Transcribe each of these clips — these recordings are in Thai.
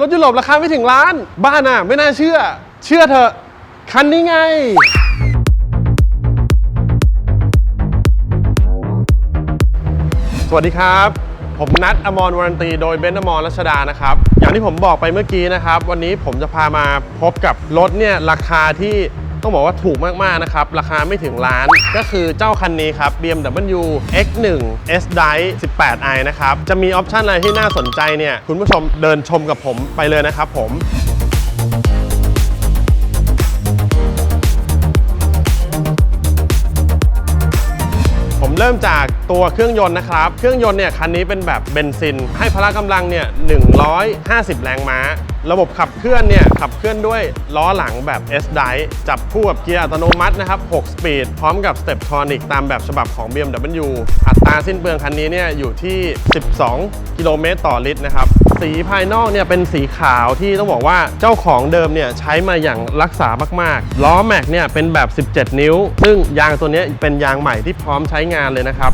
รถยุโรปราคาไม่ถึงล้าน บ้านอะ ไม่น่าเชื่อ เชื่อเถอะ คันนี้ไง สวัสดีครับ ผมนัดอมรวรันตี โดยเบนซ์อมรรัชดานะครับ อย่างที่ผมบอกไปเมื่อกี้นะครับ วันนี้ผมจะพามาพบกับรถเนี่ยราคาที่ ต้องบอกว่าถูกมากๆนะครับ ราคาไม่ถึงล้านก็คือเจ้าคันนี้ครับ BMW X1 S Drive 18i นะครับ จะมีออปชันอะไรที่น่าสนใจเนี่ย คุณผู้ชมเดินชมกับผมไปเลยนะครับผมผมเริ่มจากตัวเครื่องยนต์นะครับ เครื่องยนต์เนี่ยคันนี้เป็นแบบเบนซิน ให้พละกำลังเนี่ย 150 แรงม้า ระบบขับเคลื่อนเนี่ยขับเคลื่อนด้วยล้อหลังแบบ S Drive จับคู่กับเกียร์อัตโนมัตินะครับ 6 สปีด พร้อมกับ Step Tronic ตามแบบฉบับของ BMW อัตราสิ้นเปลืองคันนี้เนี่ยอยู่ที่ 12 กิโลเมตรต่อลิตรนะครับ สีภายนอกเนี่ยเป็นสีขาวที่ต้องบอกว่าเจ้าของเดิมเนี่ยใช้มาอย่างรักษามากๆ ล้อแม็กเนี่ยเป็นแบบ 17 นิ้ว ซึ่งยางตัวนี้เป็นยางใหม่ที่พร้อมใช้งานเลยนะครับ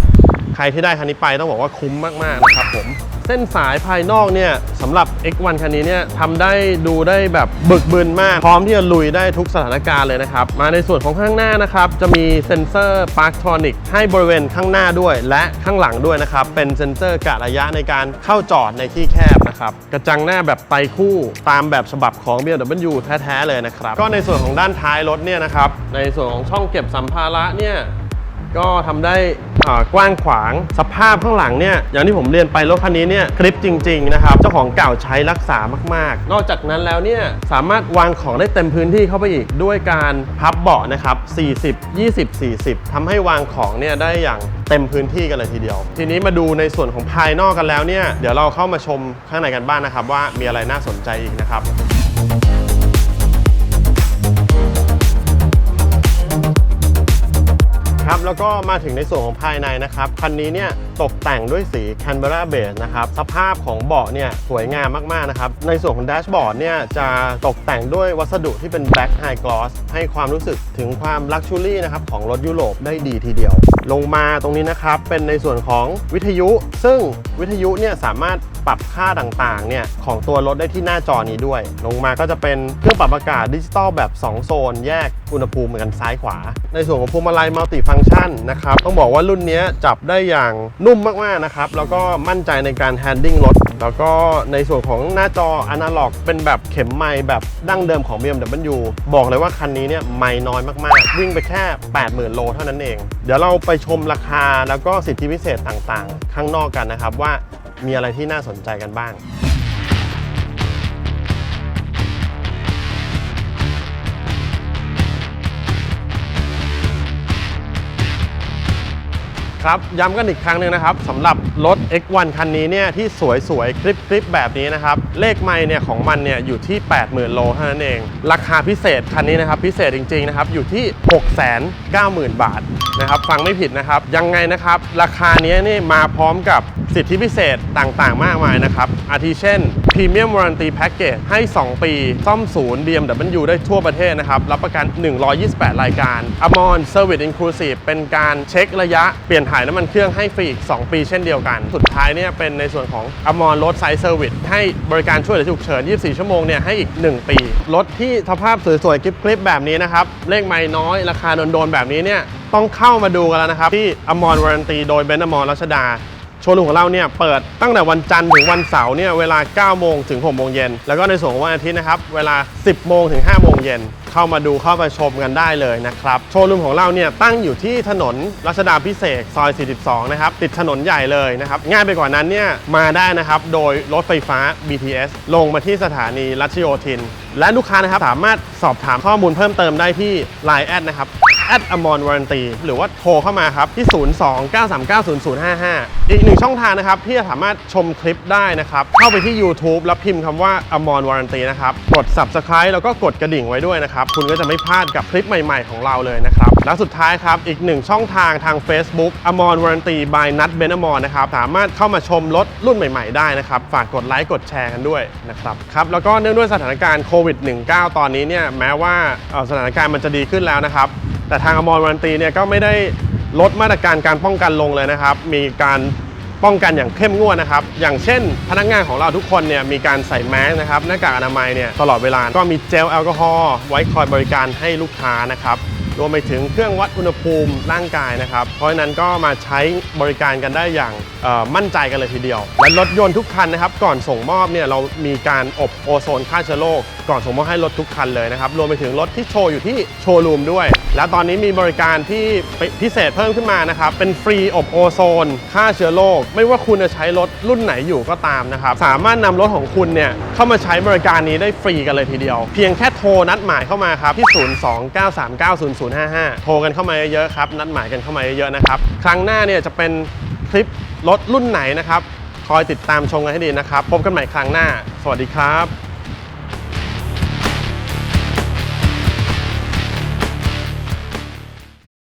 ใครที่ได้คันนี้ไปต้องบอกว่าคุ้มมากๆนะครับผม ส้นสายภายนอกเนี่ยสำหรับ X1 คันนี้เนี่ยทำได้ดูได้แบบบึกบึนมาก พร้อมที่จะลุยได้ทุกสถานการณ์เลยนะครับ มาในส่วนของข้างหน้านะครับ จะมีเซ็นเซอร์ Parktronic ให้บริเวณข้างหน้าด้วย และข้างหลังด้วยนะครับ เป็นเซ็นเซอร์กะระยะในการเข้าจอดในที่แคบนะครับกระจังหน้าแบบไตคู่ตามแบบฉบับของ BMW แท้ๆเลยนะครับก็ในส่วนของด้านท้ายรถเนี่ยนะครับในส่วนของช่องเก็บสัมภาระเนี่ยก็ทำได้ กว้างขวาง สภาพข้างหลังเนี่ยอย่างที่ผมเรียนไปรถคันนี้เนี่ยคลิปจริง ๆ นะครับ เจ้าของเก่าใช้รักษามาก ๆ นอกจากนั้นแล้วเนี่ยสามารถวางของได้เต็มพื้นที่เข้าไปอีกด้วยการพับเบาะนะครับ 40 20 40ทำให้วางของเนี่ยได้อย่างเต็มพื้นที่กันเลยทีเดียว ทีนี้มาดูในส่วนของภายนอกกันแล้วเนี่ยเดี๋ยวเราเข้ามาชมข้างในกันบ้างนะครับ ว่ามีอะไรน่าสนใจอีกนะครับ ครับแล้วก็มาถึงในส่วนของภายในนะครับคันนี้เนี่ย ตกแต่งด้วยสี Canberra Beige นะครับ สภาพของเบาะเนี่ยสวยงามมาก ๆ นะครับ ในส่วนของแดชบอร์ดเนี่ยจะตกแต่งด้วยวัสดุที่เป็น Black High Gloss ให้ความรู้สึกถึงความลักชัวรี่นะครับของรถยุโรปได้ดีทีเดียว ลงมาตรงนี้นะครับ เป็นในส่วนของวิทยุ ซึ่งวิทยุเนี่ยสามารถปรับค่าต่างๆเนี่ยของตัวรถได้ที่หน้าจอนี้ด้วย ลงมาก็จะเป็นเครื่องปรับอากาศดิจิตอลแบบ 2 โซน แยกอุณหภูมิเหมือนกันซ้ายขวา ในส่วนของพวงมาลัยมัลติฟัง c t ชันนะครับต้องบอกว่ารุ่นนี้จับได้อย่างนุ่มมากๆนะครับ แล้วก็มั่นใจในการแฮนดิ้งรถ แล้วก็ในส่วนของหน้าจออนาล็อกเป็นแบบเข็มไม้แบบดั้งเดิมของ BMW บอกเลยว่าคันนี้เนี่ยไม้น้อยมากๆ วิ่งไปแค่ 80,000 โลเท่านั้นเอง เดี๋ยวเราไปชมราคาแล้วก็สิทธิพิเศษต่างๆ ข้างนอกกันนะครับว่ามีอะไรที่น่าสนใจกันบ้าง ครับย้ำกันอีกครั้งหนึ่งนะครับสำหรับรถ X1 คันนี้เนี่ยที่สวยๆ คลิปๆ แบบนี้นะครับ เลขไม่เนี่ยของมันเนี่ยอยู่ที่ 80,000 โลเท่านั้นเอง ราคาพิเศษคันนี้นะครับ พิเศษจริงๆนะครับอยู่ที่ 690,000 บาทนะครับฟังไม่ผิดนะครับ ยังไงนะครับ ราคานี้นี่มาพร้อมกับสิทธิพิเศษต่างๆ มากมายนะครับอาทิเช่น Premium Warranty Package ให้ 2 ปี ซ่อมศูนย์ BMW ได้ทั่วประเทศนะครับ รับประกัน 128 รายการ Amon Service Inclusive เป็นการเช็คระยะเปลี่ยนถ่ายน้ำมันเครื่องให้ฟรีอีก 2 ปีเช่นเดียวกัน สุดท้ายเนี่ยเป็นในส่วนของ Amon Road Side Service ให้บริการช่วยเหลือฉุกเฉิน 24 ชั่วโมงเนี่ยให้อีก 1 ปี รถที่สภาพสวยๆคลิปๆแบบนี้นะครับ เลขไม่น้อย ราคาโดนๆแบบนี้เนี่ยต้องเข้ามาดูกันแล้วนะครับที่ Amon Warranty โดยเบนอมรรัชดา โชว์รูมของเราเนี่ยเปิดตั้งแต่วันจันทร์ถึงวันเสาร์เนี่ยเวลา 9 โมงถึง 6 โมงเย็น แล้วก็ในส่วนของวันอาทิตย์นะครับ เวลา 10 โมงถึง 5 โมงเย็น เข้ามาดูเข้ามาชมกันได้เลยนะครับ โชว์รูมของเราเนี่ยตั้งอยู่ที่ถนนรัชดาพิเศษซอย 42 นะครับ ติดถนนใหญ่เลยนะครับ ง่ายไปกว่านั้นเนี่ยมาได้นะครับ โดยรถไฟฟ้า BTS ลงมาที่สถานีรัชโยธิน และลูกค้านะครับสามารถสอบถามข้อมูลเพิ่มเติมได้ที่ Line แอดนะครับ แอดอมรวารันตีหรือว่าโทรเข้ามาครับ ที่ 029390055 อีกหนึ่งช่องทางนะครับ ที่จะสามารถชมคลิปได้นะครับ เข้าไปที่ YouTube แล้วพิมพ์คำว่าอมรวารันตีนะครับ กด Subscribe แล้วก็กดกระดิ่งไว้ด้วยนะครับ คุณก็จะไม่พลาดกับคลิปใหม่ ๆ ของเราเลยนะครับ และสุดท้ายครับ อีกหนึ่งช่องทางทาง Facebook อมรวารันตี by นัทเบนอมรนะครับสามารถเข้ามาชมรถรุ่นใหม่ ๆ ได้นะครับฝากกดไลค์กดแชร์กันด้วยนะครับครับแล้วก็เนื่องด้วยสถานการณ์โควิด -19 ตอนนี้เนี่ยแม้ว่าเอ่อสถานการณ์มันจะดีขึ้นแล้วนะครับ แต่ทางอมรวารันตีเนี่ยก็ไม่ได้ลดมาตรการการป้องกันลงเลยนะครับ มีการป้องกันอย่างเข้มงวดนะครับ อย่างเช่น พนักงานของเราทุกคนเนี่ยมีการใส่แมสนะครับหน้ากากอนามัยเนี่ยตลอดเวลา ก็มีเจลแอลกอฮอล์ไว้คอยบริการให้ลูกค้านะครับ รวมไปถึงเครื่องวัดอุณหภูมิร่างกายนะครับ เพราะฉะนั้นก็มาใช้บริการกันได้อย่างมั่นใจกันเลยทีเดียว และรถยนต์ทุกคันนะครับ ก่อนส่งมอบเนี่ยเรามีการอบโอโซนฆ่าเชื้อโรคก่อนส่งมอบให้รถทุกคันเลยนะครับ รวมไปถึงรถที่โชว์อยู่ที่โชว์รูมด้วย และตอนนี้มีบริการที่พิเศษเพิ่มขึ้นมานะครับ เป็นฟรีอบโอโซนฆ่าเชื้อโรคไม่ว่าคุณจะใช้รถรุ่นไหนอยู่ก็ตามนะครับ สามารถนำรถของคุณเนี่ยเข้ามาใช้บริการนี้ได้ฟรีกันเลยทีเดียว เพียงแค่โทรนัดหมายเข้ามาครับที่ 0 2 9 3 9 0 0 055 โทรกันเข้ามาเยอะๆครับ นัดหมายกันเข้ามาเยอะๆนะครับ ครั้งหน้าเนี่ยจะเป็นคลิปรถรุ่นไหนนะครับ คอยติดตามชมกันให้ดีนะครับ พบกันใหม่ครั้งหน้า สวัสดีครับ